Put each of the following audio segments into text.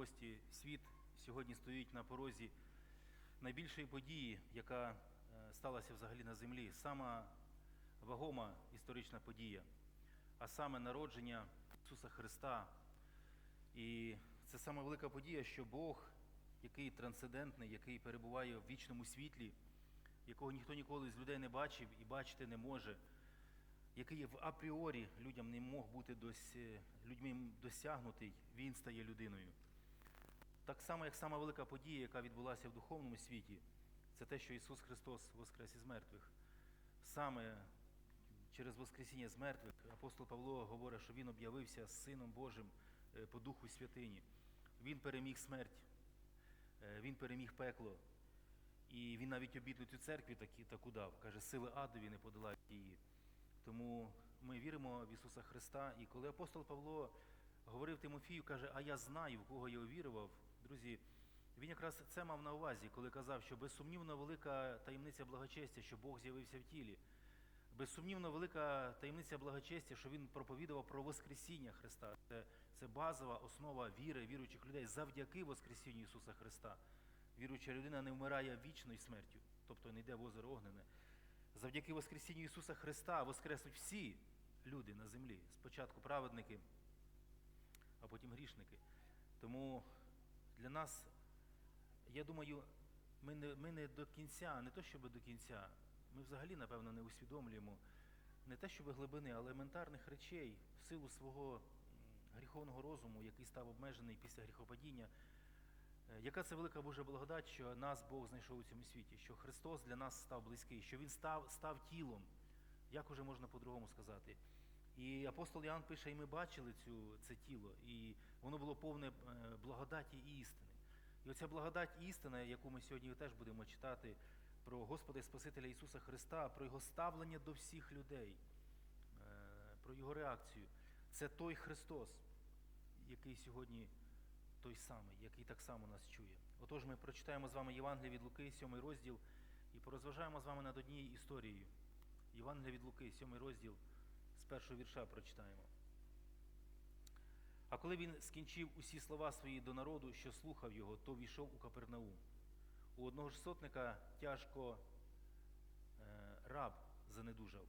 гості, світ сьогодні стоїть на порозі найбільшої події, яка е, сталася взагалі на землі. Сама вагома історична подія, а саме народження Ісуса Христа. І це сама велика подія, що Бог, який трансцендентний, який перебуває в вічному світлі, якого ніхто ніколи з людей не бачив і бачити не може, який в апріорі людям не мог бути дос, е, людьми досягнутий, він стає людиною. Так само, як сама велика подія, яка відбулася в духовному світі, це те, що Ісус Христос воскрес із мертвих. Саме через Воскресіння з мертвих апостол Павло говорить, що Він об'явився Сином Божим е, по Духу Святині. Він переміг смерть, е, Він переміг пекло. І він навіть обітницю церкві такі, таку дав. Каже, сили адові не подолають її. Тому ми віримо в Ісуса Христа. І коли апостол Павло говорив Тимофію, каже, а я знаю, в кого я увірував, друзі, він якраз це мав на увазі, коли казав, що безсумнівно велика таємниця благочестя, що Бог з'явився в тілі. Безсумнівно велика таємниця благочестя, що він проповідував про Воскресіння Христа. Це, це базова основа віри віруючих людей завдяки Воскресінню Ісуса Христа. Віруюча людина не вмирає вічною смертю, тобто не йде в озеро огнене. Завдяки Воскресінню Ісуса Христа воскреснуть всі люди на землі. Спочатку праведники, а потім грішники. Тому для нас, я думаю, ми не, ми не до кінця, не то щоб до кінця, ми взагалі, напевно, не усвідомлюємо не те, щоб глибини, але елементарних речей в силу свого гріховного розуму, який став обмежений після гріхопадіння. Е, Яка це велика Божа благодать, що нас Бог знайшов у цьому світі, що Христос для нас став близький, що Він став, став тілом. Як уже можна по-другому сказати? І апостол Іоанн пише, і ми бачили цю, це тіло, і воно було повне е, благодаті і істини. І оця благодать і істина, яку ми сьогодні теж будемо читати про Господа і Спасителя Ісуса Христа, про Його ставлення до всіх людей, е, про Його реакцію, це той Христос, який сьогодні той самий, який так само нас чує. Отож, ми прочитаємо з вами Євангелія від Луки, 7 розділ, і порозважаємо з вами над однією історією. Євангелія від Луки, 7 розділ, першого вірша прочитаємо. А коли він скінчив усі слова свої до народу, що слухав його, то війшов у Капернаум. У одного ж сотника тяжко е, раб занедужав,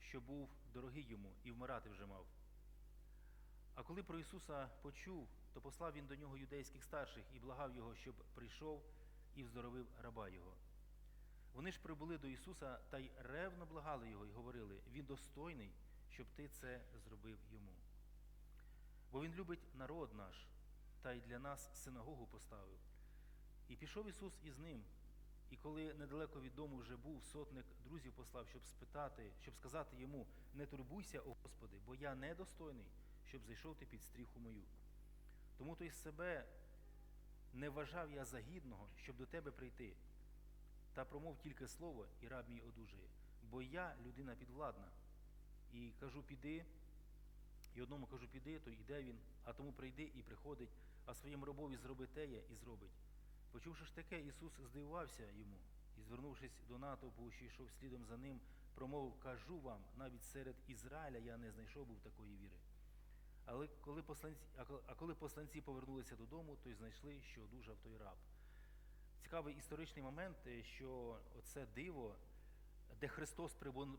що був дорогий йому і вмирати вже мав. А коли про Ісуса почув, то послав він до нього юдейських старших і благав його, щоб прийшов і вздоровив раба його. Вони ж прибули до Ісуса та й ревно благали його і говорили: Він достойний, щоб ти це зробив йому. Бо Він любить народ наш та й для нас синагогу поставив. І пішов Ісус із ним. І коли недалеко від дому вже був, сотник друзів послав, щоб спитати, щоб сказати йому: не турбуйся, о Господи, бо я недостойний, щоб зайшов ти під стріху мою. Тому то й себе не вважав я за гідного, щоб до тебе прийти. Та промов тільки слово, і раб мій одужає. Бо я людина підвладна. І кажу, піди, і одному кажу, піди, то йде він, а тому прийди і приходить, а своєму рабові зроби теє і зробить. Почувши ж таке, Ісус здивувався йому і, звернувшись до натовпу, що йшов слідом за ним, промовив, кажу вам, навіть серед Ізраїля я не знайшов був такої віри. Але коли посланці, а коли посланці повернулися додому, то й знайшли, що одужав той раб. Цікавий історичний момент, е, що оце диво, де Христос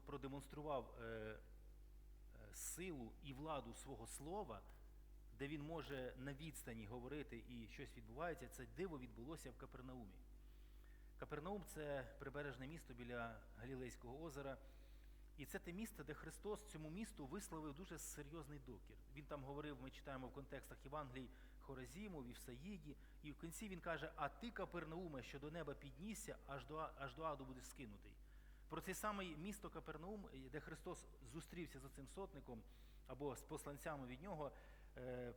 продемонстрував е, е, силу і владу свого слова, де він може на відстані говорити і щось відбувається, це диво відбулося в Капернаумі. Капернаум це прибережне місто біля Галілейського озера. І це те місце, де Христос цьому місту висловив дуже серйозний докір. Він там говорив, ми читаємо в контекстах Євангелій Хоразіму, Вівсаїді, і в кінці він каже: А ти, Капернауме, що до неба піднісся, аж до, аж до аду будеш скинутий. Про це саме місто Капернаум, де Христос зустрівся з цим сотником або з посланцями від нього, е,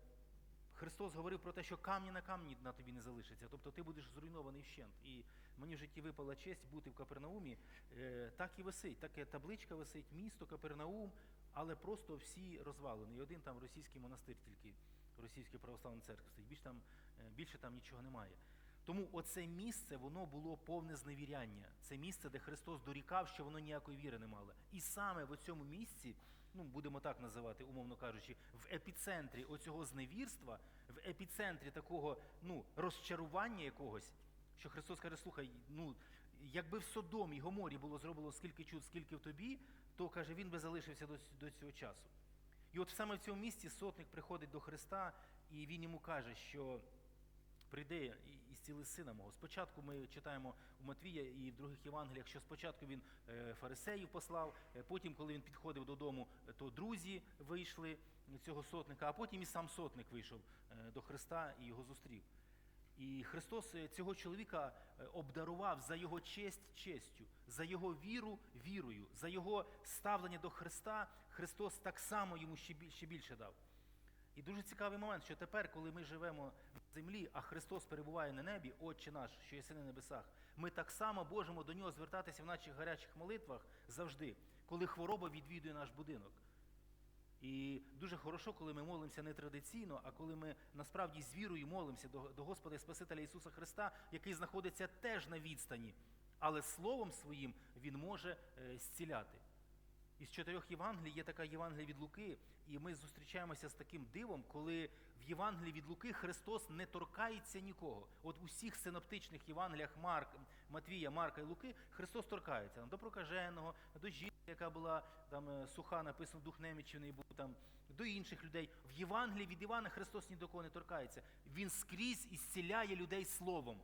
Христос говорив про те, що камні на камні на тобі не залишиться, тобто ти будеш зруйнований вщент. І мені в житті випала честь бути в Капернаумі. Е, Так і висить, таке табличка висить, місто Капернаум, але просто всі розвалені. І один там російський монастир тільки, російська православна церква стоїть. Більше там, більше там нічого немає. Тому оце місце воно було повне зневіряння. Це місце, де Христос дорікав, що воно ніякої віри не мало. І саме в цьому місці ну будемо так називати, умовно кажучи, в епіцентрі оцього зневірства, в епіцентрі такого ну, розчарування якогось, що Христос каже, слухай, ну якби в Содомі й Гоморі було зроблено скільки чуд, скільки в тобі, то каже, він би залишився до, до цього часу. І от саме в цьому місці сотник приходить до Христа, і він йому каже, що прийди і- і зціли сина мого. Спочатку ми читаємо у Матвія і в других Євангеліях, що спочатку він е, фарисеїв послав, е, потім, коли він підходив додому, е, то друзі вийшли цього сотника, а потім і сам сотник вийшов до Христа і його зустрів. І Христос цього чоловіка обдарував за його честь честю, за його віру вірою, за його ставлення до Христа. Христос так само йому ще більше дав. І дуже цікавий момент, що тепер, коли ми живемо землі, а Христос перебуває на небі, Отче наш, що єси на небесах, ми так само можемо до нього звертатися в наших гарячих молитвах завжди, коли хвороба відвідує наш будинок. І дуже хорошо, коли ми молимося не традиційно, а коли ми насправді з вірою молимося до, до Господа і Спасителя Ісуса Христа, який знаходиться теж на відстані, але Словом своїм Він може е, зціляти. Із чотирьох Євангелій є така Євангелія від Луки, і ми зустрічаємося з таким дивом, коли в Євангелії від Луки Христос не торкається нікого. От у всіх синоптичних Євангеліях Марк, Матвія, Марка і Луки Христос торкається до прокаженого, до жінки, яка була там е, суха, написано дух немічений був там, до інших людей. В Євангелії від Івана Христос ні до кого не торкається. Він скрізь ісціляє людей словом.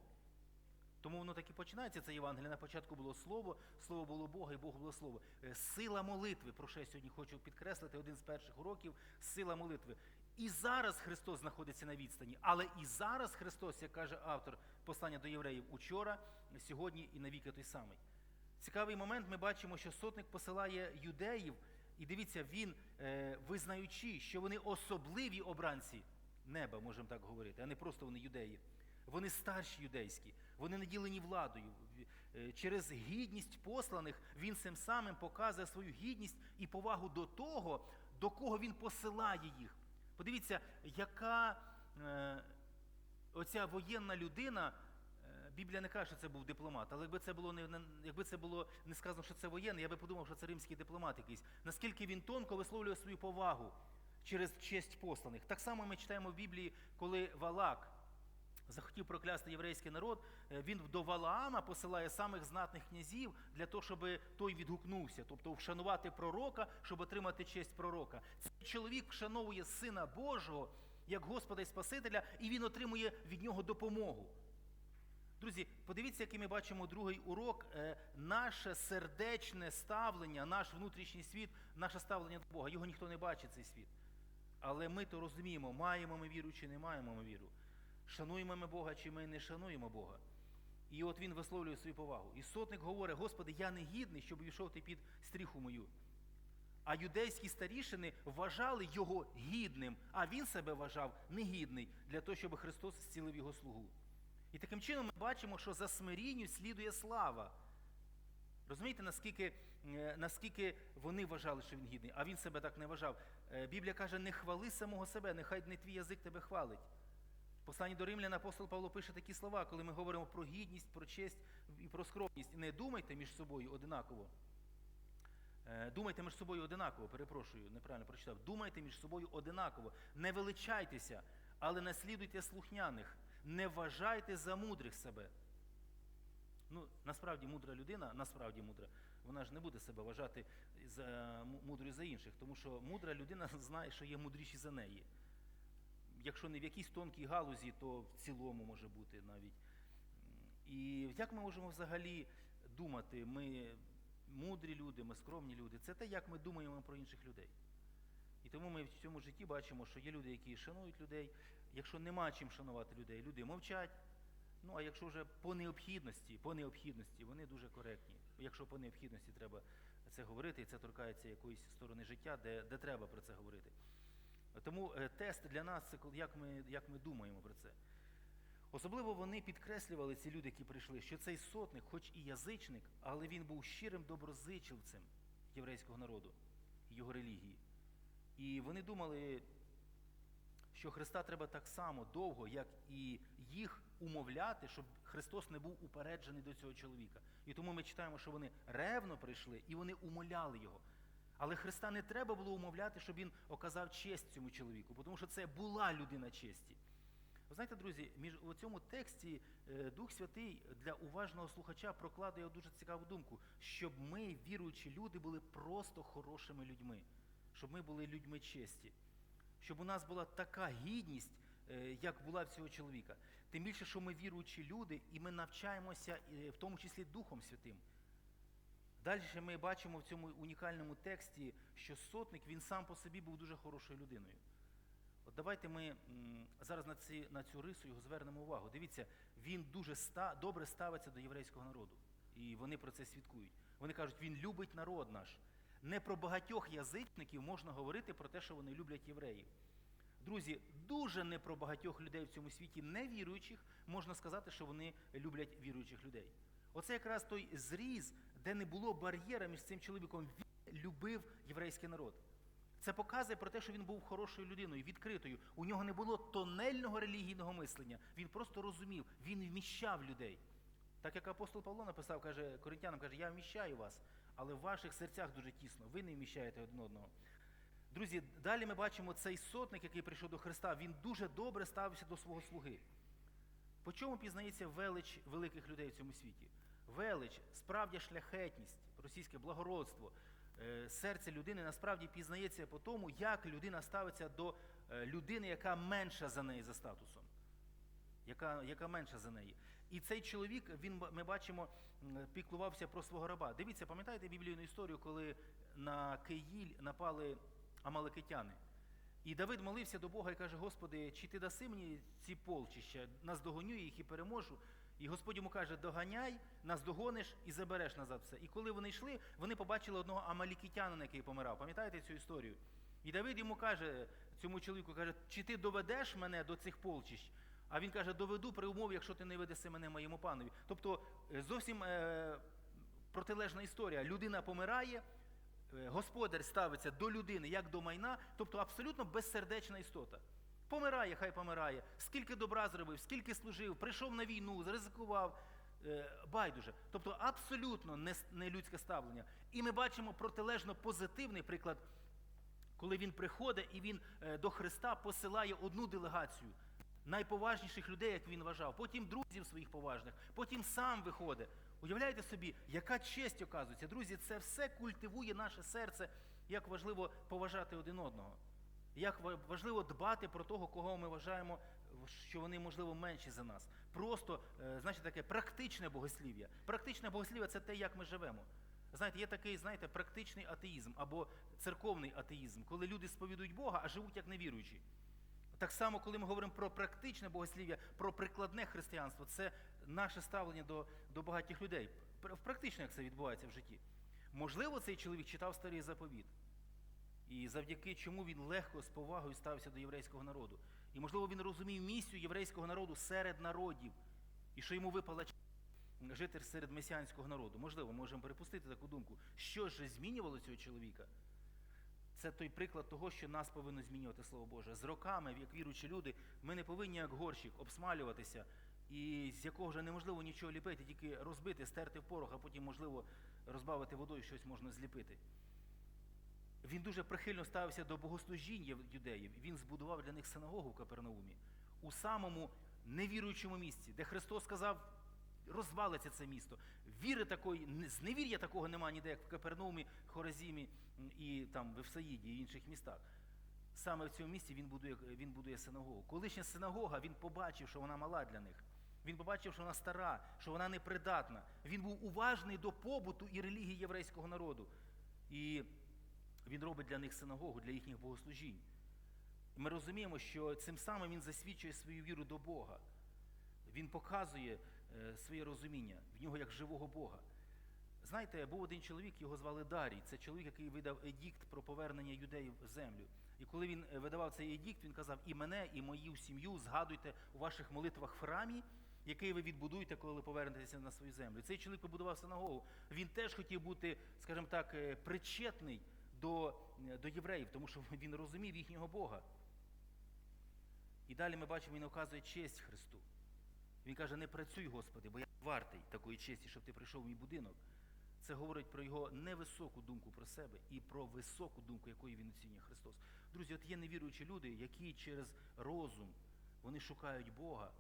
Тому воно так і починається, це Євангеліє. На початку було слово, слово було Бога, і Бог було слово. Е, Сила молитви, про що я сьогодні хочу підкреслити, один з перших уроків сила молитви. І зараз Христос знаходиться на відстані, але і зараз Христос, як каже автор послання до євреїв, учора, сьогодні і навіки той самий. Цікавий момент, ми бачимо, що сотник посилає юдеїв, і дивіться, він, е, визнаючи, що вони особливі обранці неба, можемо так говорити, а не просто вони юдеї. Вони старші юдейські, вони наділені владою. Е, Через гідність посланих він цим самим показує свою гідність і повагу до того, до кого він посилає їх. Подивіться, яка е, оця воєнна людина. е, Біблія не каже, що це був дипломат, але якби це було не, якби це було не сказано, що це воєнний, я би подумав, що це римський дипломат якийсь. Наскільки він тонко висловлює свою повагу через честь посланих. Так само ми читаємо в Біблії, коли Валак захотів проклясти єврейський народ, е, він до Валаама посилає самих знатних князів для того, щоб той відгукнувся, тобто вшанувати пророка, щоб отримати честь пророка. Цей чоловік вшановує Сина Божого як Господа і Спасителя, і він отримує від нього допомогу. Друзі, подивіться, який ми бачимо другий урок. Е, Наше сердечне ставлення, наш внутрішній світ, наше ставлення до Бога. Його ніхто не бачить, цей світ. Але ми то розуміємо, маємо ми віру чи не маємо ми віру. Шануємо ми Бога, чи ми не шануємо Бога. І от він висловлює свою повагу. І сотник говорить: Господи, я не гідний, щоб увійшов ти під стріху мою. А юдейські старішини вважали його гідним, а він себе вважав негідний для того, щоб Христос зцілив його слугу. І таким чином ми бачимо, що за смирінню слідує слава. Розумієте, наскільки, е, наскільки вони вважали, що він гідний, а він себе так не вважав. Е, Біблія каже, не хвали самого себе, нехай не твій язик тебе хвалить. Посланні до Римлян апостол Павло пише такі слова, коли ми говоримо про гідність, про честь і про скромність. Не думайте між собою одинаково. Е, Думайте між собою одинаково, перепрошую, неправильно прочитав. Думайте між собою одинаково. Не величайтеся, але наслідуйте слухняних. Не вважайте за мудрих себе. Ну, насправді мудра людина, насправді мудра, вона ж не буде себе вважати за мудрою за інших, тому що мудра людина знає, що є мудріші за неї. Якщо не в якійсь тонкій галузі, то в цілому може бути навіть. І як ми можемо взагалі думати, ми мудрі люди, ми скромні люди, це те, як ми думаємо про інших людей. І тому ми в цьому житті бачимо, що є люди, які шанують людей. Якщо нема чим шанувати людей, люди мовчать. Ну а якщо вже по необхідності, по необхідності, вони дуже коректні. Якщо по необхідності треба це говорити, і це торкається якоїсь сторони життя, де, де треба про це говорити. Тому е, тест для нас це як ми, як ми думаємо про це. Особливо вони підкреслювали ці люди, які прийшли, що цей сотник, хоч і язичник, але він був щирим доброзичливцем єврейського народу, його релігії. І вони думали, що Христа треба так само довго, як і їх умовляти, щоб Христос не був упереджений до цього чоловіка. І тому ми читаємо, що вони ревно прийшли і вони умоляли його. Але Христа не треба було умовляти, щоб він оказав честь цьому чоловіку, тому що це була людина честі. Ви знаєте, друзі, між у цьому тексті е, Дух Святий для уважного слухача прокладує дуже цікаву думку, щоб ми, віруючі люди, були просто хорошими людьми, щоб ми були людьми честі, щоб у нас була така гідність, е, як була в цього чоловіка. Тим більше, що ми віруючі люди, і ми навчаємося, е, в тому числі Духом Святим. Далі ми бачимо в цьому унікальному тексті, що сотник він сам по собі був дуже хорошою людиною. От давайте ми зараз на, ці, на цю рису його звернемо увагу. Дивіться, він дуже ста, добре ставиться до єврейського народу. І вони про це свідкують. Вони кажуть, він любить народ наш. Не про багатьох язичників можна говорити про те, що вони люблять євреїв. Друзі, дуже не про багатьох людей в цьому світі невіруючих можна сказати, що вони люблять віруючих людей. Оце якраз той зріз, де не було бар'єра між цим чоловіком. Він любив єврейський народ. Це показує про те, що він був хорошою людиною, відкритою. У нього не було тонельного релігійного мислення. Він просто розумів, він вміщав людей. Так як апостол Павло написав, каже коринтянам, каже, я вміщаю вас, але в ваших серцях дуже тісно. Ви не вміщаєте один одного. Друзі, далі ми бачимо цей сотник, який прийшов до Христа, він дуже добре ставився до свого слуги. По чому пізнається велич великих людей в цьому світі? Велич, справді шляхетність, російське благородство, е, серце людини насправді пізнається по тому, як людина ставиться до е, людини, яка менша за неї за статусом, яка, яка менша за неї. І цей чоловік, він, ми бачимо, піклувався про свого раба. Дивіться, пам'ятаєте біблійну історію, коли на Киїль напали амаликитяни? І Давид молився до Бога і каже: Господи, чи ти даси мені ці полчища, наздогоню їх і переможу? І Господь йому каже: доганяй, наздогониш і забереш назад все. І коли вони йшли, вони побачили одного амалікітянина, який помирав. Пам'ятаєте цю історію? І Давид йому каже, цьому чоловіку каже, чи ти доведеш мене до цих полчищ? А він каже, доведу при умові, якщо ти не ведеси мене моєму панові. Тобто е, зовсім е, протилежна історія. Людина помирає, господар ставиться до людини як до майна, тобто абсолютно безсердечна істота. Помирає, хай помирає. Скільки добра зробив, скільки служив, прийшов на війну, зризикував. е, Байдуже. Тобто абсолютно не, людське ставлення. І ми бачимо протилежно позитивний приклад, коли він приходить і він е, до Христа посилає одну делегацію найповажніших людей, як він вважав, потім друзів своїх поважних, потім сам виходить. Уявляєте собі, яка честь оказується. Друзі, це все культивує наше серце, як важливо поважати один одного. Як важливо дбати про того, кого ми вважаємо, що вони, можливо, менші за нас. Просто, е, значить, таке практичне богослів'я. Практичне богослів'я це те, як ми живемо. Знаєте, є такий, знаєте, практичний атеїзм або церковний атеїзм, коли люди сповідують Бога, а живуть як невіруючі. Так само, коли ми говоримо про практичне богослів'я, про прикладне християнство, це наше ставлення до, до багатьох людей. Пр- Практично, як це відбувається в житті. Можливо, цей чоловік читав старий заповіт, і завдяки чому він легко з повагою ставився до єврейського народу. І, можливо, він розумів місію єврейського народу серед народів, і що йому випала жити серед месіанського народу. Можливо, можемо перепустити таку думку. Що ж змінювало цього чоловіка? Це той приклад того, що нас повинно змінювати Слово Боже. З роками, як віруючі люди, ми не повинні, як горщик, обсмалюватися, і з якого вже неможливо нічого ліпити, тільки розбити, стерти в порох, а потім, можливо, розбавити водою, щось можна зліпити. Він дуже прихильно ставився до богослужінь єв- юдеїв. Він збудував для них синагогу в Капернаумі у самому невіруючому місці, де Христос сказав, розвалиться це місто. Віри такої, зневір'я такого немає ніде, як в Капернаумі, Хоразімі і там в Евсаїді і інших містах. Саме в цьому місці він будує, він будує синагогу. Колишня синагога, він побачив, що вона мала для них. Він побачив, що вона стара, що вона непридатна. Він був уважний до побуту і релігії єврейського народу. І він робить для них синагогу, для їхніх богослужінь. І ми розуміємо, що цим самим він засвідчує свою віру до Бога. Він показує е, своє розуміння в нього як живого Бога. Знаєте, був один чоловік, його звали Дарій. Це чоловік, який видав едікт про повернення юдеїв в землю. І коли він е, видавав цей едікт, він казав: і мене, і мою сім'ю згадуйте у ваших молитвах в храмі, який ви відбудуєте, коли повернетеся на свою землю. Цей чоловік побудував синагогу. Він теж хотів бути, скажімо так, е, причетний до, е, до євреїв, тому що він розумів їхнього Бога. І далі ми бачимо, він оказує честь Христу. Він каже: не працюй, Господи, бо я вартий такої честі, щоб ти прийшов в мій будинок. Це говорить про його невисоку думку про себе і про високу думку, якою він оцінює Христос. Друзі, от є невіруючі люди, які через розум вони шукають Бога,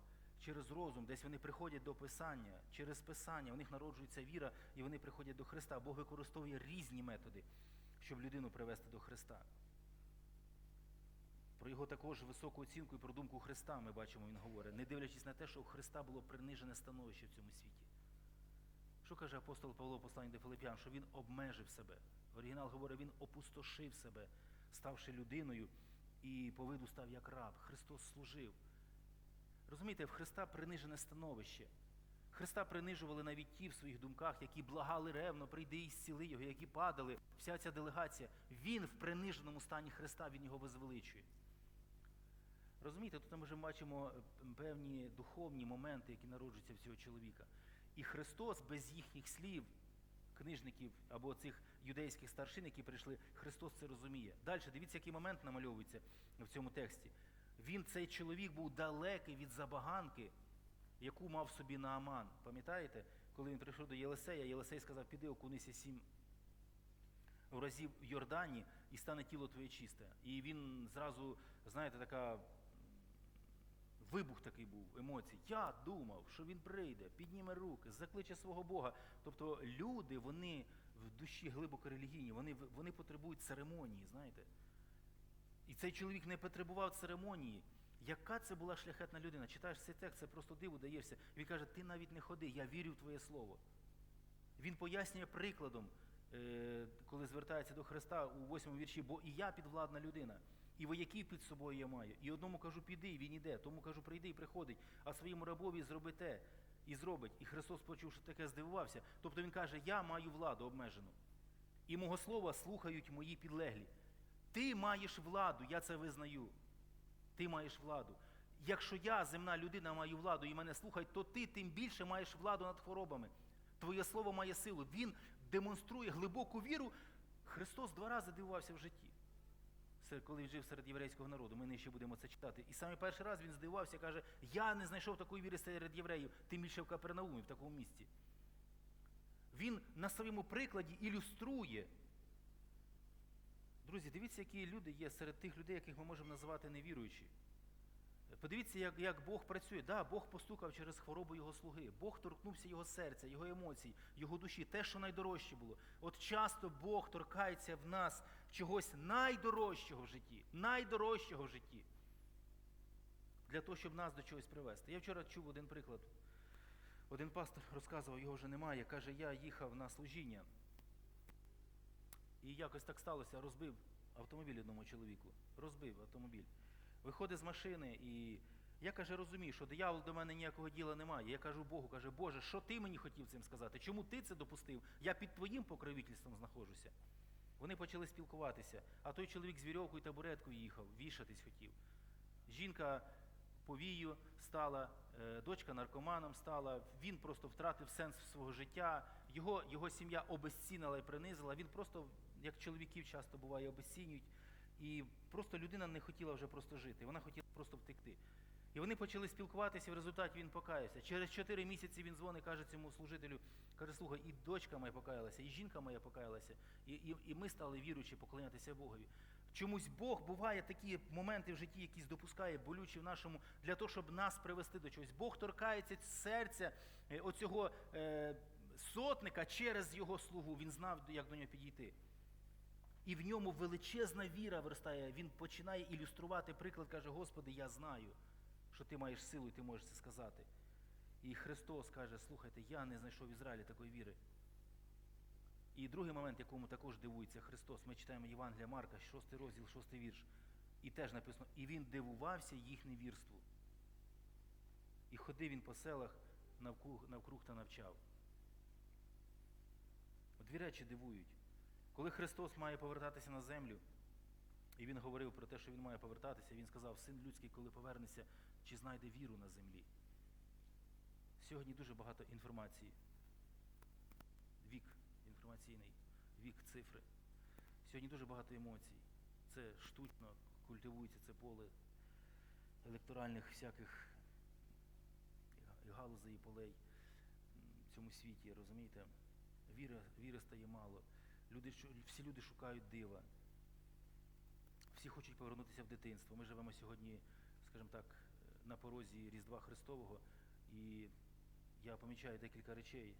через розум, десь вони приходять до Писання, через Писання, у них народжується віра, і вони приходять до Христа. Бог використовує різні методи, щоб людину привести до Христа. Про його також високу оцінку і про думку Христа ми бачимо, він говорить, не дивлячись на те, що у Христа було принижене становище в цьому світі. Що каже апостол Павло в посланні до Филип'ян? Що він обмежив себе. Оригінал говорить, він опустошив себе, ставши людиною, і по виду став як раб. Христос служив. Розумієте, в Христа принижене становище. Христа принижували навіть ті в своїх думках, які благали ревно, прийди і зціли його, які падали. Вся ця делегація. Він в приниженому стані Христа, він його возвеличує. Розумієте, тут ми вже бачимо е, певні духовні моменти, які народжуються в цього чоловіка. І Христос без їхніх слів, книжників або цих юдейських старшин, які прийшли, Христос це розуміє. Далі дивіться, який момент намальовується в цьому тексті. Він, цей чоловік, був далекий від забаганки, яку мав собі Нааман. Пам'ятаєте, коли він прийшов до Єлисея, Єлисей сказав, піди окунися сім разів в Йордані і стане тіло твоє чисте. І він зразу, знаєте, така вибух такий був емоцій. Я думав, що він прийде, підніме руки, закличе свого Бога. Тобто люди, вони в душі глибоко релігійні, вони, вони потребують церемонії, знаєте. І цей чоловік не потребував церемонії. Яка це була шляхетна людина? Читаєш цей текст, це просто диву даєшся. Він каже, ти навіть не ходи, я вірю в твоє слово. Він пояснює прикладом, е, коли звертається до Христа у восьмому вірші, бо і я підвладна людина, і вояків під собою я маю. І одному кажу, піди, він іде, тому кажу, прийди і приходить, а своєму рабові зроби те і зробить. І Христос, почувши таке, здивувався. Тобто Він каже, я маю владу обмежену. І мого слова слухають мої підлеглі. Ти маєш владу, я це визнаю. Ти маєш владу. Якщо я, земна людина, маю владу і мене слухають, то ти тим більше маєш владу над хворобами. Твоє слово має силу. Він демонструє глибоку віру. Христос два рази дивувався в житті, коли жив серед єврейського народу. Ми нижче будемо це читати. І саме перший раз він здивувався, каже, я не знайшов такої віри серед євреїв, тим більше в Капернаумі, в такому місці. Він на своєму прикладі ілюструє. Друзі, дивіться, які люди є серед тих людей, яких ми можемо називати невіруючі. Подивіться, як як Бог працює. Да, Бог постукав через хворобу його слуги. Бог торкнувся його серця, його емоцій, його душі, те, що найдорожче було. От часто Бог торкається в нас чогось найдорожчого в житті, найдорожчого в житті. Для того, щоб нас до чогось привести. Я вчора чув один приклад. Один пастор розказував, його вже немає. Каже, я їхав на служіння. І якось так сталося, розбив автомобіль одному чоловіку. Розбив автомобіль. Виходить з машини, і я каже, розумію, що диявол до мене ніякого діла немає. Я кажу Богу, каже, Боже, що ти мені хотів цим сказати? Чому ти це допустив? Я під твоїм покровительством знаходжуся. Вони почали спілкуватися, а той чоловік з вірьовкою табуреткою їхав, вішатись хотів. Жінка повію стала, е, дочка наркоманом стала, він просто втратив сенс свого життя, його, його сім'я обезцінила і принизила, він просто, як чоловіків часто буває, обезцінюють. І просто людина не хотіла вже просто жити, вона хотіла просто втекти. І вони почали спілкуватися, і в результаті він покаявся. Через чотири місяці він дзвонить, каже цьому служителю, каже, слухай, і дочка моя покаялася, і жінка моя покаялася, і, і, і ми стали віруючи поклонятися Богові. Чомусь Бог буває такі моменти в житті, якісь допускає болючі в нашому, для того, щоб нас привести до чогось. Бог торкається серця е, оцього е, сотника через його слугу. Він знав, як до нього підійти. І в ньому величезна віра виростає. Він починає ілюструвати приклад, каже, Господи, я знаю, що ти маєш силу і ти можеш це сказати. І Христос каже, слухайте, я не знайшов в Ізраїлі такої віри. І другий момент, якому також дивується Христос, ми читаємо Євангелія Марка, 6 розділ, 6 вірш. І теж написано, і він дивувався їх невірству. І ходив він по селах навкруг, навкруг та навчав. Дві речі дивують. Коли Христос має повертатися на землю, і Він говорив про те, що Він має повертатися, Він сказав, син людський, коли повернеться, чи знайде віру на землі. Сьогодні дуже багато інформації. Вік інформаційний, вік цифри. Сьогодні дуже багато емоцій. Це штучно культивується це поле електоральних всяких галузей і полей в цьому світі, розумієте? віри, віри стає мало. Люди, всі люди шукають дива. Всі хочуть повернутися в дитинство. Ми живемо сьогодні, скажімо так, на порозі Різдва Христового, і я помічаю декілька речей.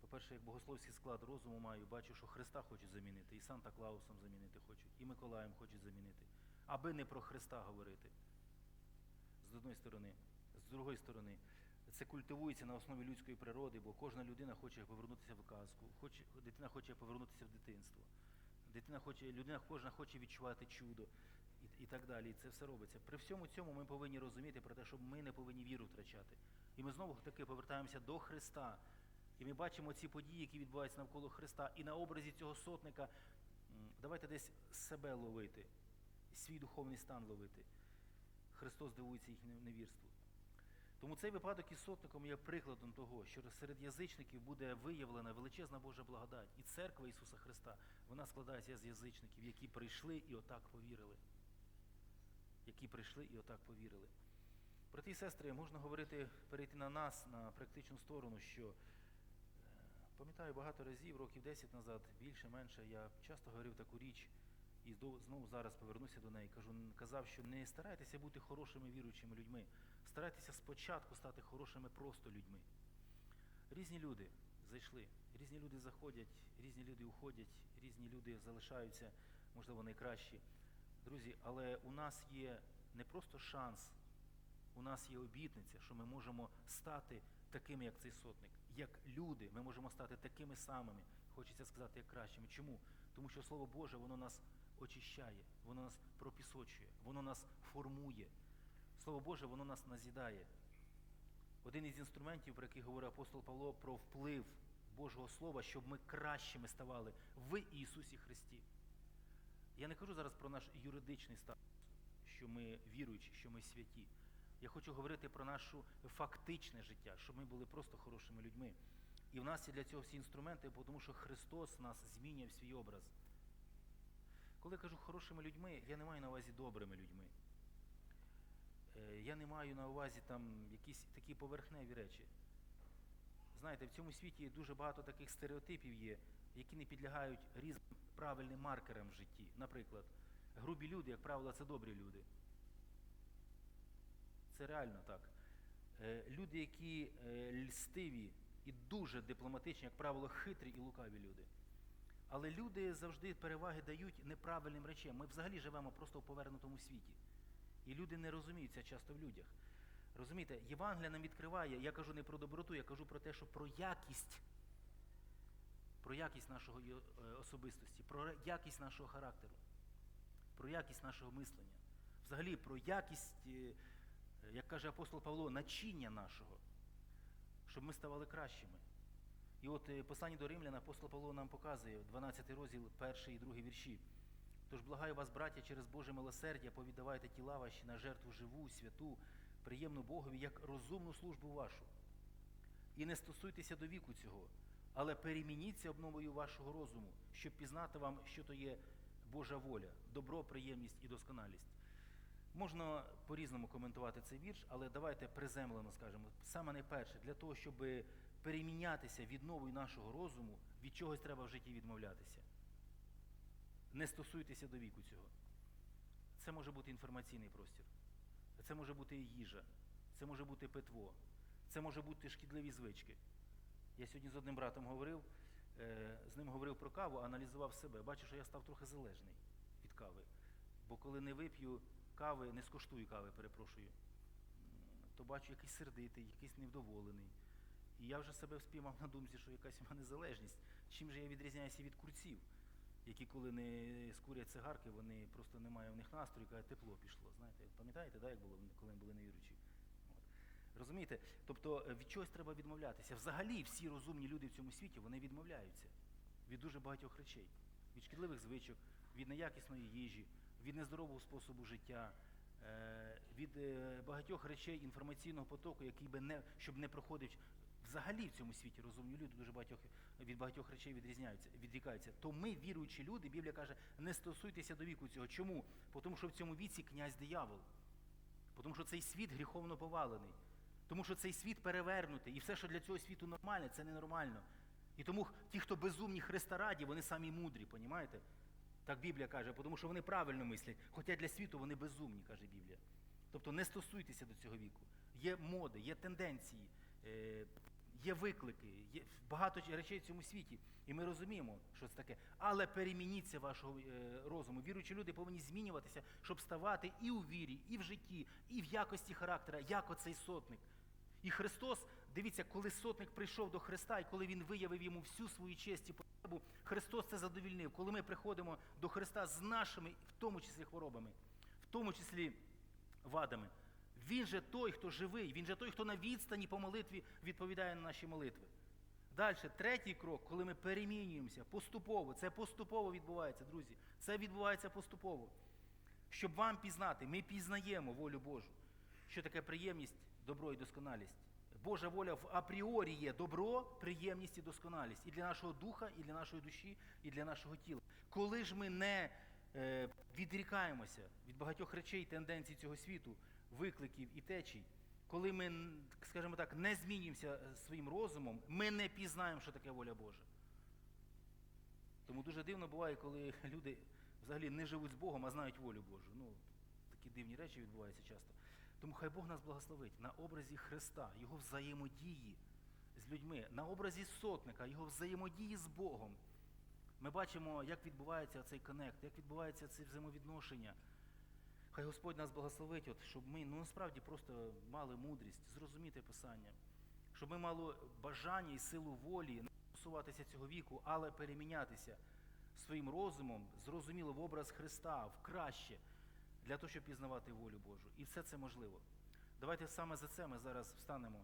По-перше, як богословський склад розуму маю, бачу, що Христа хочуть замінити, і Санта Клаусом замінити хочуть, і Миколаєм хочуть замінити, аби не про Христа говорити. З одної сторони. З другої сторони, це культивується на основі людської природи, бо кожна людина хоче повернутися в казку, хоче, дитина хоче повернутися в дитинство. Дитина хоче, людина кожна хоче відчувати чудо і, і так далі. І це все робиться. При всьому цьому ми повинні розуміти про те, що ми не повинні віру втрачати. І ми знову таки повертаємося до Христа. І ми бачимо ці події, які відбуваються навколо Христа. І на образі цього сотника давайте десь себе ловити, свій духовний стан ловити. Христос дивується їхньому невірству. Тому цей випадок із сотником є прикладом того, що серед язичників буде виявлена величезна Божа благодать. І церква Ісуса Христа, вона складається з язичників, які прийшли і отак повірили. Які прийшли і отак повірили. Брати і сестри, можна говорити, перейти на нас, на практичну сторону, що е, пам'ятаю багато разів, років 10 назад, більше, менше, я часто говорив таку річ, і знову зараз повернуся до неї. Кажу, казав, що не старайтеся бути хорошими віруючими людьми. Старайтеся спочатку стати хорошими просто людьми. Різні люди зайшли, різні люди заходять, різні люди уходять, різні люди залишаються, можливо, найкращі. Друзі, але у нас є не просто шанс, у нас є обітниця, що ми можемо стати такими, як цей сотник. Як люди, ми можемо стати такими самими, хочеться сказати, як кращими. Чому? Тому що Слово Боже, воно нас очищає, воно нас пропісочує, воно нас формує. Слово Боже, воно нас назідає. Один із інструментів, про який говорив апостол Павло, про вплив Божого Слова, щоб ми кращими ставали в Ісусі Христі. Я не кажу зараз про наш юридичний статус, що ми віруючі, що ми святі. Я хочу говорити про наше фактичне життя, щоб ми були просто хорошими людьми. І в нас є для цього всі інструменти, тому що Христос нас змінює в свій образ. Коли я кажу хорошими людьми, я не маю на увазі добрими людьми. Е, Я не маю на увазі там якісь такі поверхневі речі. Знаєте, в цьому світі дуже багато таких стереотипів є, які не підлягають різним правильним маркерам в житті. Наприклад, грубі люди, як правило, це добрі люди. Це реально так. Е, Люди, які е, льстиві і дуже дипломатичні, як правило, хитрі і лукаві люди. Але люди завжди переваги дають неправильним речам. Ми взагалі живемо просто в повернутому світі. І люди не розуміють це часто в людях. Розумієте, Євангелія нам відкриває, я кажу не про доброту, я кажу про те, що про якість, про якість нашого е, особистості, про якість нашого характеру, про якість нашого мислення. Взагалі про якість, е, як каже апостол Павло, начиння нашого, щоб ми ставали кращими. І от е, послання до римлян апостол Павло нам показує, 12 розділ, перший і другий вірші. Тож благаю вас, браття, через Боже милосердя, повіддавайте тіла ваші на жертву живу, святу, приємну Богові, як розумну службу вашу. І не стосуйтеся до віку цього, але перемініться обновою вашого розуму, щоб пізнати вам, що то є Божа воля, добро, приємність і досконалість. Можна по-різному коментувати цей вірш, але давайте приземлено скажемо. Саме найперше, для того, щоб перемінятися відновою нашого розуму, від чогось треба в житті відмовлятися. Не стосуйтеся до віку цього. Це може бути інформаційний простір, це може бути їжа, це може бути питво, це може бути шкідливі звички. Я сьогодні з одним братом говорив, е, з ним говорив про каву, аналізував себе. Бачу, що я став трохи залежний від кави. Бо коли не вип'ю кави, не скоштую кави, перепрошую, то бачу якийсь сердитий, якийсь невдоволений. І я вже себе спіймав на думці, що якась у мене залежність. Чим же я відрізняюся від курців, які коли не скурять цигарки, вони просто немає в них настрою, каже, тепло пішло. Знаєте, пам'ятаєте, да, як було, коли були невіруючі? От. Розумієте? Тобто е, від чогось треба відмовлятися. Взагалі всі розумні люди в цьому світі вони відмовляються від дуже багатьох речей, від шкідливих звичок, від неякісної їжі, від нездорового способу життя, е, від е, багатьох речей інформаційного потоку, який би не щоб не проходив. Взагалі в цьому світі розумні люди дуже багатьох від багатьох речей відрізняються, відрікаються. То ми, віруючі люди, Біблія каже, не стосуйтеся до віку цього. Чому? Тому що в цьому віці князь диявол. Тому що цей світ гріховно повалений. Тому що цей світ перевернутий. І все, що для цього світу нормальне, це ненормально. І тому ті, хто безумні Христа раді, вони самі мудрі, понімаєте? Так Біблія каже, тому що вони правильно мислять, хоча для світу вони безумні, каже Біблія. Тобто не стосуйтеся до цього віку. Є моди, є тенденції, е, є виклики, є багато речей в цьому світі. І ми розуміємо, що це таке. Але перемініться вашого е, розуму. Віруючі люди повинні змінюватися, щоб ставати і у вірі, і в житті, і в якості характера, як оцей сотник. І Христос, дивіться, коли сотник прийшов до Христа, і коли він виявив йому всю свою честь і потребу, Христос це задовільнив. Коли ми приходимо до Христа з нашими, в тому числі хворобами, в тому числі вадами, Він же той, хто живий, він же той, хто на відстані по молитві відповідає на наші молитви. Далі, третій крок, коли ми перемінюємося поступово, це поступово відбувається, друзі. Це відбувається поступово. Щоб вам пізнати, ми пізнаємо волю Божу. Що таке приємність, добро і досконалість. Божа воля в апріорі є добро, приємність і досконалість і для нашого духа, і для нашої душі, і для нашого тіла. Коли ж ми не е, відрікаємося від багатьох речей, тенденцій цього світу, викликів і течій, коли ми, скажімо так, не змінюємося е, своїм розумом, ми не пізнаємо, що таке воля Божа. Тому дуже дивно буває, коли люди взагалі не живуть з Богом, а знають волю Божу. Ну, такі дивні речі відбуваються часто. Тому хай Бог нас благословить на образі Христа, Його взаємодії з людьми, на образі сотника, Його взаємодії з Богом. Ми бачимо, як відбувається цей коннект, як відбувається це взаємовідношення. Хай Господь нас благословить, от, щоб ми ну, насправді просто мали мудрість, зрозуміти Писання, щоб ми мали бажання і силу волі не стосуватися цього віку, але перемінятися своїм розумом, зрозуміло, в образ Христа, в краще, для того, щоб пізнавати волю Божу. І все це можливо. Давайте саме за це ми зараз встанемо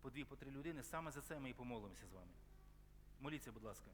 по дві, по три людини, саме за це ми і помолимося з вами. Моліться, будь ласка.